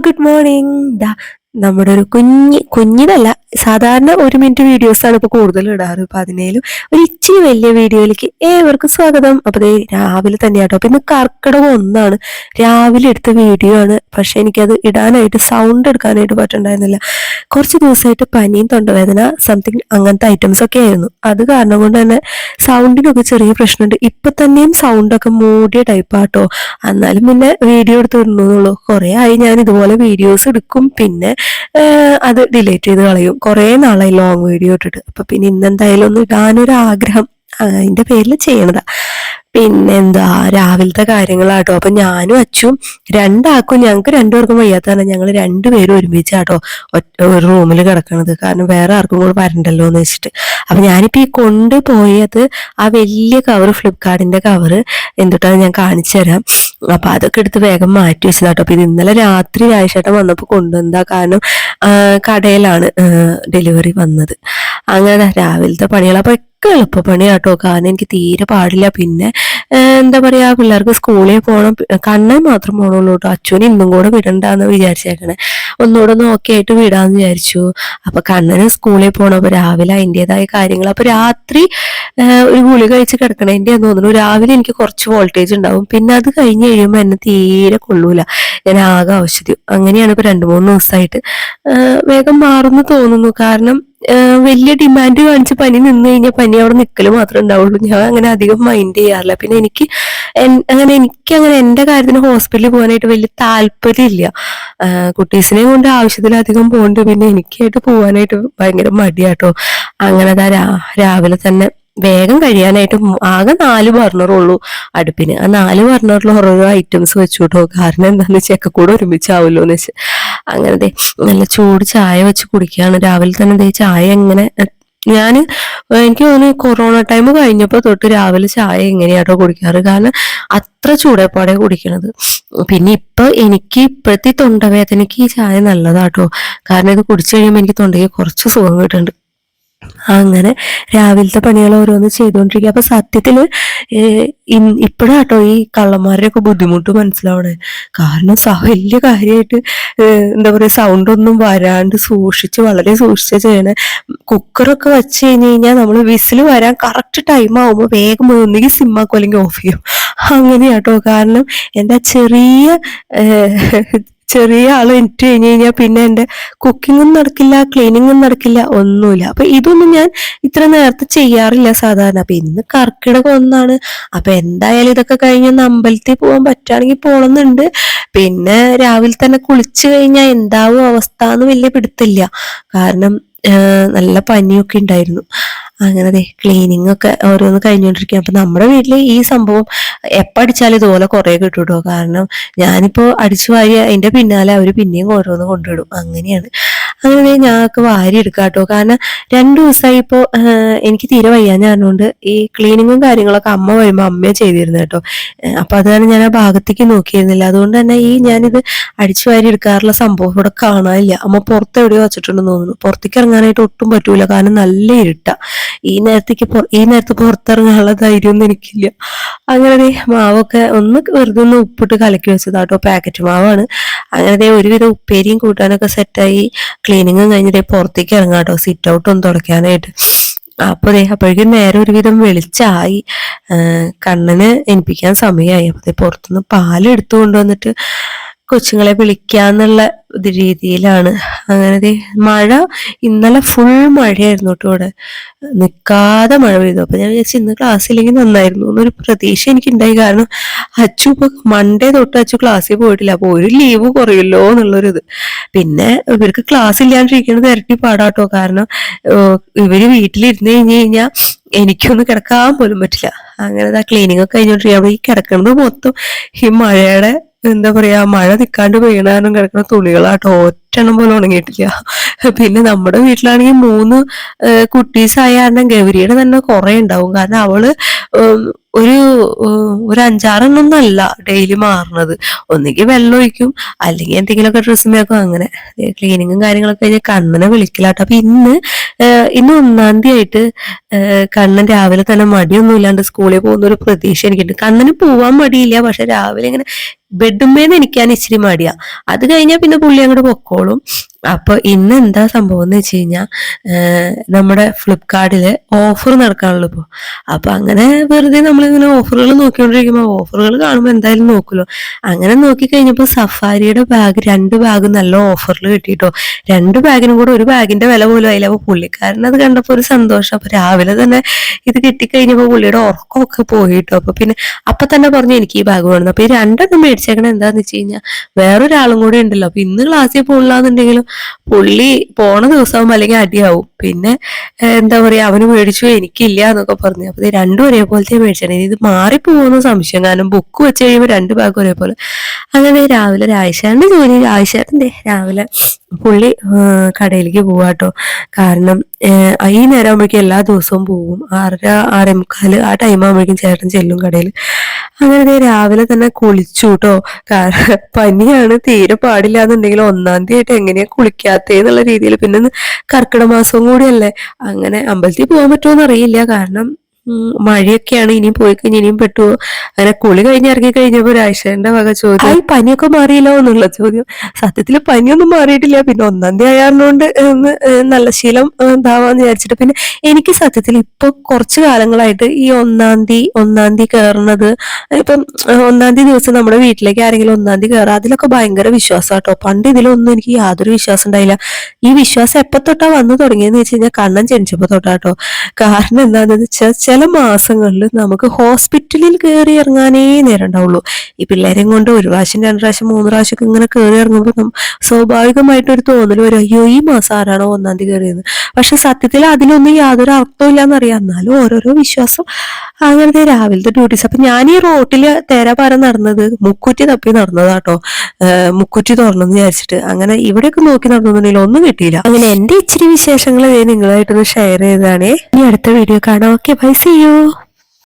good morning. നമ്മുടെ ഒരു കുഞ്ഞ് കുഞ്ഞിനല്ല സാധാരണ ഒരു മിനിറ്റ് വീഡിയോസാണ് ഇപ്പൊ കൂടുതൽ ഇടാറ്. ഇപ്പൊ അതിനേലും ഒരു ഇച്ചിരി വലിയ വീഡിയോയിലേക്ക് ഏവർക്കും സ്വാഗതം. അപ്പൊ ദേ രാവിലെ തന്നെ ആട്ടോ ഇന്ന് കർക്കിടകം ഒന്നാണ്. രാവിലെ എടുത്ത വീഡിയോ ആണ്. പക്ഷെ എനിക്കത് ഇടാനായിട്ട് സൗണ്ട് എടുക്കാനായിട്ട് പറ്റുണ്ടായിരുന്നില്ല. കുറച്ച് ദിവസമായിട്ട് പനിയും തൊണ്ടവേദന സംതിങ് അങ്ങനത്തെ ഐറ്റംസ് ഒക്കെ ആയിരുന്നു. അത് കാരണം കൊണ്ട് തന്നെ സൗണ്ടിനൊക്കെ ചെറിയ പ്രശ്നമുണ്ട്. ഇപ്പൊ തന്നെയും സൗണ്ടൊക്കെ മൂടിയ ടൈപ്പാട്ടോ എന്നാലും പിന്നെ വീഡിയോ എടുത്ത് ഇടുന്നുള്ളൂ കുറെ ആയി ഞാൻ ഇതുപോലെ വീഡിയോസ് എടുക്കും. പിന്നെ അത് ഡിലീറ്റ് ചെയ്ത് കളയും. കുറേ നാളായി ലോങ് വീഡിയോ ഇട്ടിട്ട്. അപ്പൊ പിന്നെ ഇന്നെന്തായാലും ഒന്ന് ഇടാനൊരു ആഗ്രഹം അതിന്റെ പേരിൽ ചെയ്യണതാ. പിന്നെന്താ രാവിലത്തെ കാര്യങ്ങളാട്ടോ. അപ്പൊ ഞാനും അച്ചും രണ്ടാക്കും ഞങ്ങൾക്ക് രണ്ടുപേർക്കും വയ്യാത്തതാണ്. ഞങ്ങൾ രണ്ടുപേരും ഒരുമിച്ചാട്ടോ ഒരു റൂമിൽ കിടക്കണത്. കാരണം വേറെ ആർക്കും കൂടെ വരണ്ടല്ലോ എന്ന് വെച്ചിട്ട്. അപ്പൊ ഞാനിപ്പോ ഈ കൊണ്ടുപോയത് ആ വലിയ കവർ ഫ്ലിപ്കാർട്ടിന്റെ കവറ് എന്തിട്ടാണ് ഞാൻ കാണിച്ചു തരാം അപ്പൊ അതൊക്കെ എടുത്ത് വേഗം മാറ്റി വെച്ചതാട്ടോ അപ്പൊ ഇത് ഇന്നലെ രാത്രി രാജേട്ടൻ വന്നപ്പോ കൊണ്ടുവന്നതാ കാരണം കടയിലാണ് ഡെലിവറി വന്നത്. അങ്ങനെ രാവിലത്തെ പണികൾ അപ്പൊ ഒക്കെ എളുപ്പ പണിയാട്ടോ കാരണം എനിക്ക് തീരെ പാടില്ല. പിന്നെ എന്താ പറയാ പിള്ളേർക്ക് സ്കൂളിൽ പോകണം കണ്ണേ മാത്രം പോകണുള്ളൂ കേട്ടോ അച്ഛനും ഇന്നും കൂടെ വിടണ്ടാന്ന് വിചാരിച്ചേക്കണേ. ഒന്നുകൂടെ നോക്കി ആയിട്ട് വിടാന്ന് വിചാരിച്ചു. അപ്പൊ കണ്ണന് സ്കൂളിൽ പോകണം അപ്പൊ രാവിലെ അതിന്റെതായ കാര്യങ്ങൾ അപ്പൊ രാത്രി ഒരു ഗുളി കഴിച്ച് കിടക്കണേന്റെ തോന്നുന്നു. രാവിലെ എനിക്ക് കുറച്ച് വോൾട്ടേജ് ഉണ്ടാവും. പിന്നെ അത് കഴിഞ്ഞ് കഴിയുമ്പോൾ എന്നെ തീരെ കൊള്ളൂല. ഞാൻ ആകെ ഔഷധി അങ്ങനെയാണ് ഇപ്പൊ രണ്ടു മൂന്ന് ദിവസമായിട്ട് വേഗം മാറുന്നു തോന്നുന്നു. കാരണം വലിയ ഡിമാൻഡ് കാണിച്ച് പനി നിന്ന് കഴിഞ്ഞാൽ പനി അവിടെ നിൽക്കൽ മാത്രമേ ഉണ്ടാവുള്ളൂ. ഞാൻ അങ്ങനെ അധികം മൈൻഡ് ചെയ്യാറില്ല. പിന്നെ എനിക്ക് അങ്ങനെ എനിക്ക് അങ്ങനെ എന്റെ കാര്യത്തിന് ഹോസ്പിറ്റലിൽ പോകാനായിട്ട് വലിയ താല്പര്യമില്ല. കുട്ടീസിനെ കൊണ്ട് ആവശ്യത്തിലധികം പോകണ്ട്. പിന്നെ എനിക്കായിട്ട് പോകാനായിട്ട് ഭയങ്കര മടിയാട്ടോ. അങ്ങനെ രാവിലെ തന്നെ വേഗം കഴിയാനായിട്ട് ആകെ നാല് ബർണറുള്ളൂ അടുപ്പിന്. ആ നാല് ബർണറിൽ ഓരോരോ ഐറ്റംസ് വെച്ചു കേട്ടോ കാരണം എന്താണെന്ന് വെച്ചാൽ ഒക്കെ കൂടെ ഒരുമിച്ചാവുമല്ലോ എന്ന് വെച്ച്. അങ്ങനെ നല്ല ചൂട് ചായ വെച്ച് കുടിക്കുകയാണ് രാവിലെ തന്നെ ദേ ചായ എങ്ങനെ ഞാൻ എനിക്ക് തോന്നുന്നു കൊറോണ ടൈം കഴിഞ്ഞപ്പോൾ തൊട്ട് രാവിലെ ചായ എങ്ങനെയാട്ടോ കുടിക്കാറ്. കാരണം അത്ര ചൂടേപ്പാടെ കുടിക്കണത്. പിന്നെ ഇപ്പൊ എനിക്ക് ഇപ്പോഴത്തെ തൊണ്ടവേദനയ്ക്ക് ഈ ചായ നല്ലതാട്ടോ. കാരണം ഇത് കുടിച്ചു കഴിയുമ്പോൾ എനിക്ക് തൊണ്ടയ്ക്ക് കുറച്ച് സുഖം കിട്ടുന്നുണ്ട്. അങ്ങനെ രാവിലത്തെ പണികൾ ഓരോന്ന് ചെയ്തുകൊണ്ടിരിക്കുക അപ്പൊ സത്യത്തിൽ ഇപ്പോഴാട്ടോ ഈ കള്ളന്മാരുടെയൊക്കെ ബുദ്ധിമുട്ട് മനസ്സിലാവണേ. കാരണം വലിയ കാര്യമായിട്ട് എന്താ പറയുക സൗണ്ട് ഒന്നും വരാണ്ട് സൂക്ഷിച്ച് വളരെ സൂക്ഷിച്ച് ചെയ്യണേ. കുക്കറൊക്കെ വെച്ച് കഴിഞ്ഞ് കഴിഞ്ഞാൽ നമ്മൾ വിസിൽ വരാൻ കറക്റ്റ് ടൈം ആവുമ്പോൾ വേഗം ഒന്നുകിൽ സിമ്മാക്കും അല്ലെങ്കിൽ ഓഫ് ചെയ്യും. അങ്ങനെയാട്ടോ. കാരണം എന്താ ചെറിയ ചെറിയ ആൾ എനിക്ക് കഴിഞ്ഞ് കഴിഞ്ഞാൽ പിന്നെ എന്റെ കുക്കിങ്ങും നടക്കില്ല ക്ലീനിങ്ങും നടക്കില്ല ഒന്നുമില്ല. അപ്പൊ ഇതൊന്നും ഞാൻ ഇത്ര നേരത്തെ ചെയ്യാറില്ല സാധാരണ. അപ്പൊ ഇന്ന് കർക്കിടകം ഒന്നാണ്. അപ്പൊ എന്തായാലും ഇതൊക്കെ കഴിഞ്ഞൊന്ന് അമ്പലത്തിൽ പോകാൻ പറ്റുകയാണെങ്കിൽ പോകണമെന്നുണ്ട് പിന്നെ രാവിലെ തന്നെ കുളിച്ചു കഴിഞ്ഞാൽ എന്താവും അവസ്ഥ എന്ന് വലിയ പിടുത്തില്ല. കാരണം നല്ല പനിയൊക്കെ ഉണ്ടായിരുന്നു. അങ്ങനെ ക്ലീനിങ് ഒക്കെ ഓരോന്ന് കഴിഞ്ഞുകൊണ്ടിരിക്കുക അപ്പൊ നമ്മുടെ വീട്ടിൽ ഈ സംഭവം എപ്പടിച്ചാലും ഇതുപോലെ കുറെ കിട്ടും കാരണം ഞാനിപ്പോ അടിച്ചു വാരി അതിന്റെ പിന്നാലെ അവർ പിന്നെയും ഓരോന്ന് കൊണ്ടുവിടും. അങ്ങനെയാണ്. അങ്ങനെ ഞങ്ങൾക്ക് വാരി എടുക്കാം കേട്ടോ കാരണം രണ്ടു ദിവസമായി ഇപ്പോൾ എനിക്ക് തീരെ വയ്യാഞ്ഞായതുകൊണ്ട് ഈ ക്ലീനിങ്ങും കാര്യങ്ങളൊക്കെ അമ്മ വരുമ്പോൾ അമ്മയെ ചെയ്തിരുന്നു കേട്ടോ അപ്പം അപ്പൊ അത് കാരണം ഞാൻ ആ ഭാഗത്തേക്ക് നോക്കിയിരുന്നില്ല. അതുകൊണ്ട് തന്നെ ഈ ഞാനിത് അടിച്ചു വാരി എടുക്കാറുള്ള സംഭവം ഇവിടെ കാണാനില്ല. അമ്മ പുറത്ത് എവിടെയോ വെച്ചിട്ടുണ്ടെന്ന് തോന്നുന്നു. പുറത്തേക്ക് ഇറങ്ങാനായിട്ട് ഒട്ടും പറ്റൂല. കാരണം നല്ല ഇരുട്ട. ഈ നേരത്തേക്ക് ഈ നേരത്ത് പുറത്തിറങ്ങാനുള്ള ധൈര്യമൊന്നും എനിക്കില്ല. അങ്ങനെ മാവൊക്കെ ഒന്ന് വെറുതെ ഒന്ന് ഉപ്പിട്ട് കലക്കി വെച്ചതാട്ടോ പാക്കറ്റ് മാവാണ്. അങ്ങനെ ഒരുവിധം ഉപ്പേരിയും കൂട്ടാനൊക്കെ സെറ്റായി ക്ലീനിങ്ങും കഴിഞ്ഞിട്ട് പുറത്തേക്ക് ഇറങ്ങാം കേട്ടോ. സിറ്റ് ഔട്ട് ഒന്ന് തുടക്കാനായിട്ട് അപ്പോൾ ദേ അപ്പോഴേക്കും നേരെ ഒരുവിധം വെളിച്ചായി. കണ്ണന് എനിപ്പിക്കാൻ സമയമായി. അപ്പൊ ദേ പുറത്തുനിന്ന് പാൽ എടുത്തു കൊണ്ടുവന്നിട്ട് കൊച്ചുങ്ങളെ വിളിക്കാന്നുള്ള രീതിയിലാണ്. അങ്ങനെ മഴ ഇന്നലെ ഫുൾ മഴയായിരുന്നു കേട്ടോ ഇവിടെ. നിൽക്കാതെ മഴ പെയ്തു. അപ്പൊ ഞാൻ വിചാരിച്ചു ഇന്ന് ക്ലാസ് ഇല്ലെങ്കിൽ നന്നായിരുന്നു എന്നൊരു പ്രതീക്ഷ എനിക്ക് ഉണ്ടായി കാരണം അച്ചു ഇപ്പൊ മൺഡേ തൊട്ട് അച്ചു ക്ലാസ്സിൽ പോയിട്ടില്ല. അപ്പൊ ഒരു ലീവ് കുറയല്ലോ എന്നുള്ളൊരു ഇത് പിന്നെ ഇവർക്ക് ക്ലാസ് ഇല്ലാണ്ടിരിക്കുന്നത് ഇരട്ടി പാടാട്ടോ. കാരണം ഇവർ വീട്ടിലിരുന്ന് കഴിഞ്ഞ് കഴിഞ്ഞാൽ എനിക്കൊന്നും കിടക്കാൻ പോലും പറ്റില്ല. അങ്ങനെ ക്ലീനിങ് ഒക്കെ കഴിഞ്ഞോണ്ടിരിക്കുക അവിടെ ഈ കിടക്കുന്നത് മൊത്തം ഈ മഴയുടെ എന്താ പറയാ മഴ നിൽക്കാണ്ട് കാരണം കിടക്കുന്ന തുണികളാട്ടോ ഒറ്റണ്ണം പോലും ഉണങ്ങിയിട്ടില്ല. പിന്നെ നമ്മുടെ വീട്ടിലാണെങ്കിൽ മൂന്ന് കുട്ടീസ് ആയ കാരണം ഗൗരിയുടെ തന്നെ കുറെ ഉണ്ടാവും. കാരണം അവൾ ഒരു ഒരു അഞ്ചാറെണ്ണം അല്ല ഡെയിലി മാറുന്നത്. ഒന്നുകിൽ വെള്ളം ഒഴിക്കും അല്ലെങ്കിൽ എന്തെങ്കിലുമൊക്കെ ഡ്രസ്സ് മേക്കും അങ്ങനെ. ക്ലീനിങ്ങും കാര്യങ്ങളൊക്കെ കഴിഞ്ഞ് കണ്ണനെ വിളിക്കലാട്ടോ. അപ്പൊ ഇന്ന് ഇന്ന് ഒന്നാം തീയതി ആയിട്ട് കണ്ണൻ രാവിലെ തന്നെ മടിയൊന്നും ഇല്ലാണ്ട് സ്കൂളിൽ പോകുന്ന ഒരു പ്രതീക്ഷ എനിക്കുണ്ട്. കണ്ണന് പോവാൻ മടിയില്ല പക്ഷെ രാവിലെ ഇങ്ങനെ ബെഡുമേന്ന് എനിക്കാൻ ഇച്ചിരി മടിയാ. അത് കഴിഞ്ഞാൽ പിന്നെ പുള്ളി അങ്ങോട്ട് പൊക്കോളും. അപ്പൊ ഇന്ന് എന്താ സംഭവം എന്ന് വെച്ച് കഴിഞ്ഞാൽ നമ്മുടെ ഫ്ലിപ്കാർട്ടിൽ ഓഫർ നടക്കാനുള്ളൂ ഇപ്പോൾ അപ്പൊ അങ്ങനെ വെറുതെ നമ്മളിങ്ങനെ ഓഫറുകൾ നോക്കിക്കൊണ്ടിരിക്കുമ്പോൾ ഓഫറുകൾ കാണുമ്പോൾ എന്തായാലും നോക്കുമല്ലോ അങ്ങനെ നോക്കി കഴിഞ്ഞപ്പോൾ സഫാരിയുടെ ബാഗ് രണ്ട് ബാഗ് നല്ല ഓഫറിൽ കിട്ടിയിട്ടോ രണ്ട് ബാഗിനും കൂടെ ഒരു ബാഗിന്റെ വില പോലും ആയില്ല. അപ്പോൾ പുള്ളിക്കാരൻ അത് കണ്ടപ്പോൾ ഒരു സന്തോഷം. അപ്പൊ രാവിലെ തന്നെ ഇത് കിട്ടിക്കഴിഞ്ഞപ്പോൾ പുള്ളിയുടെ ഉറക്കമൊക്കെ പോയിട്ടോ. അപ്പൊ പിന്നെ അപ്പൊ തന്നെ പറഞ്ഞു എനിക്ക് ഈ ബാഗ് വേണം. അപ്പൊ ഈ രണ്ടെണ്ണം മേടിച്ചേക്കണം എന്താന്ന് വെച്ച് കഴിഞ്ഞാൽ വേറൊരാളും കൂടെ ഉണ്ടല്ലോ. അപ്പൊ ഇന്ന് ക്ലാസ്സിൽ പോകില്ലാന്നുണ്ടെങ്കിലും പുള്ളി പോണ ദിവസവും അല്ലെങ്കിൽ അടിയാവും. പിന്നെ എന്താ പറയാ അവന് മേടിച്ചു എനിക്കില്ല എന്നൊക്കെ പറഞ്ഞു. അപ്പൊ ഇത് രണ്ടും ഒരേപോലത്തെ മേടിച്ചാണ് ഇത് മാറിപ്പോകുന്ന സംശയം. കാരണം ബുക്ക് വെച്ച് കഴിയുമ്പോൾ രണ്ട് ബാഗ് ഒരേപോലെ. അങ്ങനെ രാവിലെ രാജശാന്റെ ജോലി രാജശാന്റെ രാവിലെ പുള്ളി കടയിലേക്ക് പോവാട്ടോ കാരണം ഈ നേരം ആകുമ്പോഴേക്കും എല്ലാ ദിവസവും പോവും. ആറര ആറേ മുക്കാൽ ആ ടൈം ആകുമ്പോഴേക്കും ചേട്ടൻ ചെല്ലും കടയിൽ അങ്ങനെ രാവിലെ തന്നെ കുളിച്ചു കേട്ടോ കാരണം പനിയാണ് തീരെ പാടില്ല എന്നുണ്ടെങ്കിൽ ഒന്നാം തീയതി ആയിട്ട് എങ്ങനെയാ കുളിക്കാത്തേന്നുള്ള രീതിയിൽ. പിന്നെ കർക്കിടക മാസവും കൂടിയല്ലേ. അങ്ങനെ അമ്പലത്തിൽ പോകാൻ പറ്റുമോ എന്നറിയില്ല. കാരണം മഴയൊക്കെയാണ് ഇനിയും പോയി കഴിഞ്ഞ് ഇനിയും പെട്ടുവോ അങ്ങനെ കുളി കഴിഞ്ഞ് ഇറങ്ങി കഴിഞ്ഞപ്പോ രാജേഷന്റെ വക ചോദ്യം. ഈ പനിയൊക്കെ മാറിയില്ലോ എന്നുള്ള ചോദ്യം. സത്യത്തിൽ പനിയൊന്നും മാറിയിട്ടില്ല. പിന്നെ ഒന്നാം തീയതി ഏഹ് നല്ല ശീലം ഏഹ് ഇതാവാന്ന് വിചാരിച്ചിട്ട്. പിന്നെ എനിക്ക് സത്യത്തിൽ ഇപ്പൊ കുറച്ച് കാലങ്ങളായിട്ട് ഈ ഒന്നാം തീയതി ഒന്നാം തീയതി കയറുന്നത് ഇപ്പം ഒന്നാം തീയതി ദിവസം നമ്മുടെ വീട്ടിലേക്ക് ആരെങ്കിലും ഒന്നാം തീയതി കയറുക അതിലൊക്കെ ഭയങ്കര വിശ്വാസം കേട്ടോ പണ്ട് ഇതിലൊന്നും എനിക്ക് യാതൊരു വിശ്വാസം ഉണ്ടായില്ല. ഈ വിശ്വാസം എപ്പോ തൊട്ടാ വന്നു തുടങ്ങിയെന്ന് വെച്ച് കഴിഞ്ഞാൽ കണ്ണൻ ജനിച്ചപ്പോ തൊട്ടാട്ടോ. കാരണം എന്താണെന്ന് വെച്ചാൽ ചില മാസങ്ങളിൽ നമുക്ക് ഹോസ്പിറ്റലിൽ കയറി ഇറങ്ങാനേ നേരം ഉണ്ടാവുള്ളൂ ഈ പിള്ളേരെയും കൊണ്ട് ഒരു പ്രാവശ്യം രണ്ട് പ്രാവശ്യം മൂന്ന് പ്രാവശ്യം ഒക്കെ ഇങ്ങനെ കയറി ഇറങ്ങുമ്പോൾ സ്വാഭാവികമായിട്ട് ഒരു തോന്നൽ വരും. അയ്യോ ഈ മാസം ആരാണോ ഒന്നാം തീയതി കയറിയത് പക്ഷെ സത്യത്തിൽ അതിനൊന്നും യാതൊരു അർത്ഥവും ഇല്ലാന്നറിയാം എന്നാലും ഓരോരോ വിശ്വാസം അങ്ങനത്തെ രാവിലത്തെ ഡ്യൂട്ടീസ് അപ്പൊ ഞാൻ ഈ റോട്ടിൽ തേരാപാരം നടന്നത് മുക്കുറ്റി തപ്പി നടന്നതാട്ടോ. മുക്കുറ്റി തുറന്നെന്ന് വിചാരിച്ചിട്ട്. അങ്ങനെ ഇവിടെയൊക്കെ നോക്കി നടന്നുണ്ടെങ്കിൽ ഒന്നും കിട്ടിയില്ല. അങ്ങനെ എന്റെ ഇച്ചിരി വിശേഷങ്ങൾ നിങ്ങളായിട്ടൊന്ന് ഷെയർ ചെയ്തതാണേ. ഇനി അടുത്ത വീഡിയോ കാണാം. Okay bye see see you.